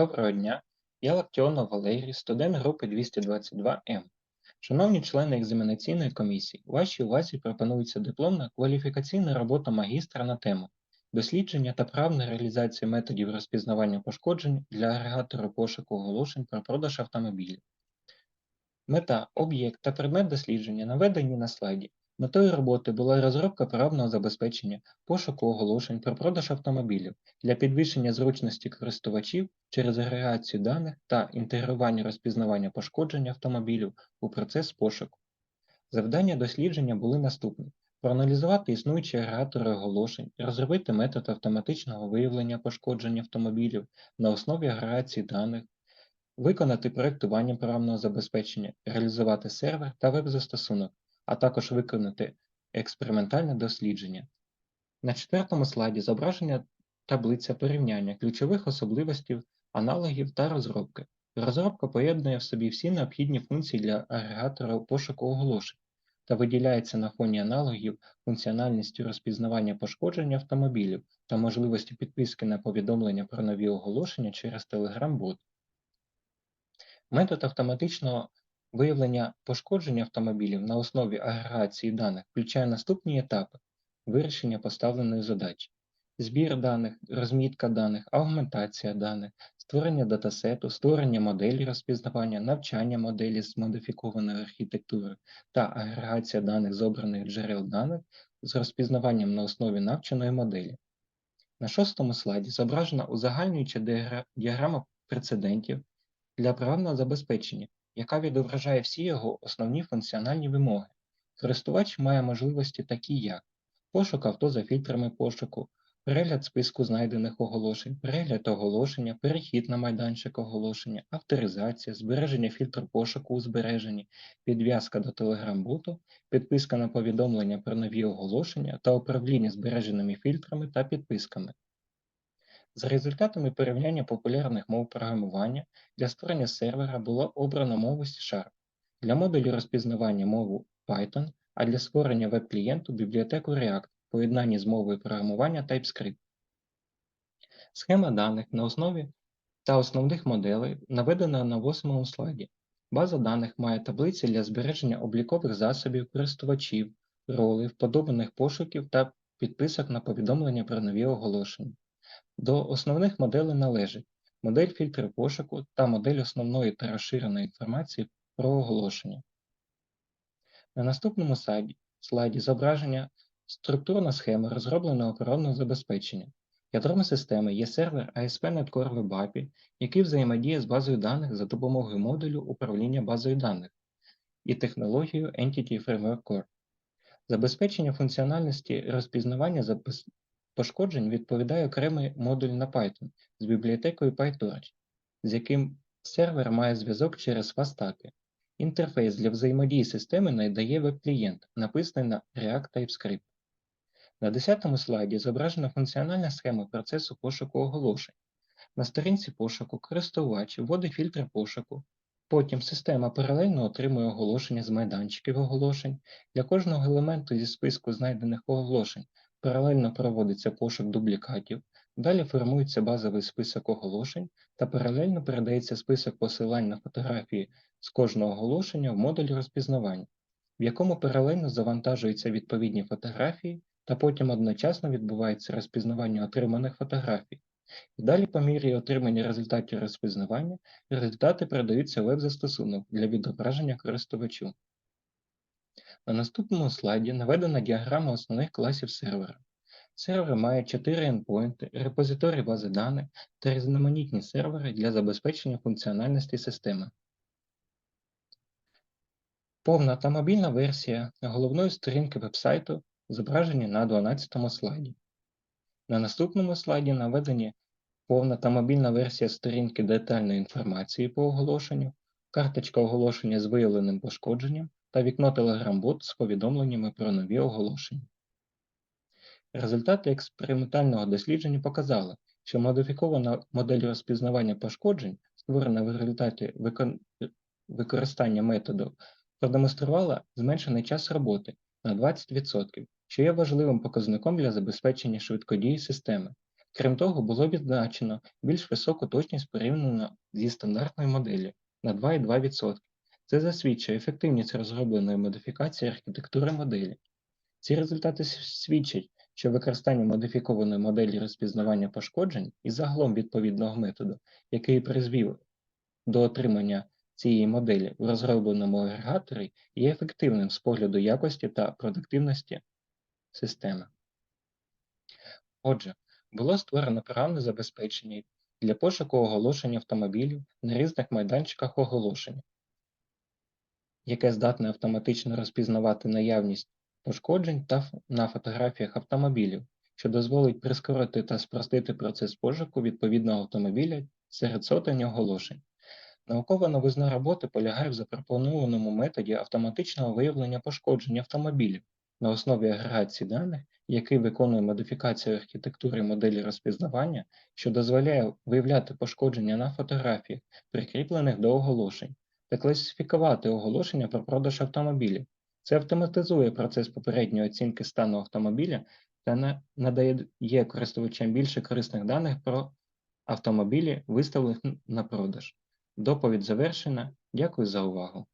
Доброго дня, я Лактіонов Валерій, студент групи 222М. Шановні члени екзаменаційної комісії, вашій увазі пропонується дипломна кваліфікаційна робота магістра на тему дослідження та правна реалізація методів розпізнавання пошкоджень для агрегатору пошуку оголошень про продаж автомобілів. Мета, об'єкт та предмет дослідження наведені на слайді. Метою роботи була розробка правного забезпечення пошуку оголошень про продаж автомобілів для підвищення зручності користувачів через агрегацію даних та інтегрування розпізнавання пошкоджень автомобілів у процес пошуку. Завдання дослідження були наступні: проаналізувати існуючі агрегатори оголошень, розробити метод автоматичного виявлення пошкоджень автомобілів на основі агрегації даних, виконати проєктування програмного забезпечення, реалізувати сервер та веб-застосунок, а також виконати експериментальне дослідження. На четвертому слайді зображення таблиця порівняння ключових особливостей аналогів та розробки. Розробка поєднує в собі всі необхідні функції для агрегатора пошуку оголошень та виділяється на фоні аналогів функціональністю розпізнавання пошкоджень автомобілів та можливості підписки на повідомлення про нові оголошення через Telegram-бот. Метод автоматичного виявлення пошкоджень автомобілів на основі агрегації даних включає наступні етапи. Вирішення поставленої задачі, збір даних, розмітка даних, аугментація даних, створення датасету, створення моделі розпізнавання, навчання моделі з модифікованою архітектурою та агрегація даних з обраних джерел даних з розпізнаванням на основі навченої моделі. На шостому слайді зображена узагальнююча діаграма прецедентів для програмного забезпечення, яка відображає всі його основні функціональні вимоги. Користувач має можливості такі, як пошук авто за фільтрами пошуку, перегляд списку знайдених оголошень, перегляд оголошення, перехід на майданчик оголошення, авторизація, збереження фільтру пошуку у збереженні, підв'язка до Telegram-боту, підписка на повідомлення про нові оголошення та управління збереженими фільтрами та підписками. За результатами порівняння популярних мов програмування для створення сервера було обрано мову C-Sharp, для модулю розпізнавання мову Python, а для створення веб-клієнту бібліотеку React в поєднанні з мовою програмування TypeScript. Схема даних на основі та основних моделей наведена на восьмому слайді. База даних має таблиці для збереження облікових засобів користувачів, ролей, вподобаних пошуків та підписок на повідомлення про нові оголошення. До основних моделей належить модель фільтру пошуку та модель основної та розширеної інформації про оголошення. На наступному слайді, слайді зображення структурна схема розробленого програмного забезпечення. Ядром системи є сервер ASP Netcore Web API, який взаємодіє з базою даних за допомогою модулю управління базою даних і технологією Entity Framework Core. Забезпечення функціональності розпізнавання пошкоджень відповідає окремий модуль на Python з бібліотекою PyTorch, з яким сервер має зв'язок через FastAPI. Інтерфейс для взаємодії системи надає веб-клієнт, написаний на React TypeScript. На 10 слайді зображена функціональна схема процесу пошуку оголошень. На сторінці пошуку користувач вводить фільтр пошуку, потім система паралельно отримує оголошення з майданчиків оголошень. Для кожного елементу зі списку знайдених оголошень паралельно проводиться пошук дублікатів, далі формується базовий список оголошень та паралельно передається список посилань на фотографії з кожного оголошення в модуль розпізнавання, в якому паралельно завантажуються відповідні фотографії та потім одночасно відбувається розпізнавання отриманих фотографій. Далі, по мірі отримання результатів розпізнавання, результати передаються веб-застосунок для відображення користувачу. На наступному слайді наведена діаграма основних класів сервера. Сервер має 4 ендпойнти, репозиторій бази даних та різноманітні сервери для забезпечення функціональності системи. Повна та мобільна версія головної сторінки вебсайту зображені на 12 слайді. На наступному слайді наведені повна та мобільна версія сторінки детальної інформації по оголошенню, карточка оголошення з виявленим пошкодженням та вікно Telegram-бот з повідомленнями про нові оголошення. Результати експериментального дослідження показали, що модифікована модель розпізнавання пошкоджень, створена в результаті викон- використання методу, продемонструвала зменшений час роботи на 20%, що є важливим показником для забезпечення швидкодії системи. Крім того, було відзначено більш високу точність порівняно зі стандартною моделлю на 2,2%. Це засвідчує ефективність розробленої модифікації архітектури моделі. Ці результати свідчать, що використання модифікованої моделі розпізнавання пошкоджень і загалом відповідного методу, який призвів до отримання цієї моделі в розробленому агрегаторі, є ефективним з погляду якості та продуктивності системи. Отже, було створено програмне забезпечення для пошуку оголошень автомобілів на різних майданчиках оголошень, яке здатне автоматично розпізнавати наявність пошкоджень та на фотографіях автомобілів, що дозволить прискорити та спростити процес пошуку відповідного автомобіля серед сотень оголошень. Наукова новизна роботи полягає в запропонованому методі автоматичного виявлення пошкоджень автомобілів на основі агрегації даних, який виконує модифікацію архітектури моделі розпізнавання, що дозволяє виявляти пошкодження на фотографіях, прикріплених до оголошень, та класифікувати оголошення про продаж автомобілів. Це автоматизує процес попередньої оцінки стану автомобіля та надає користувачам більше корисних даних про автомобілі, виставлених на продаж. Доповідь завершена. Дякую за увагу.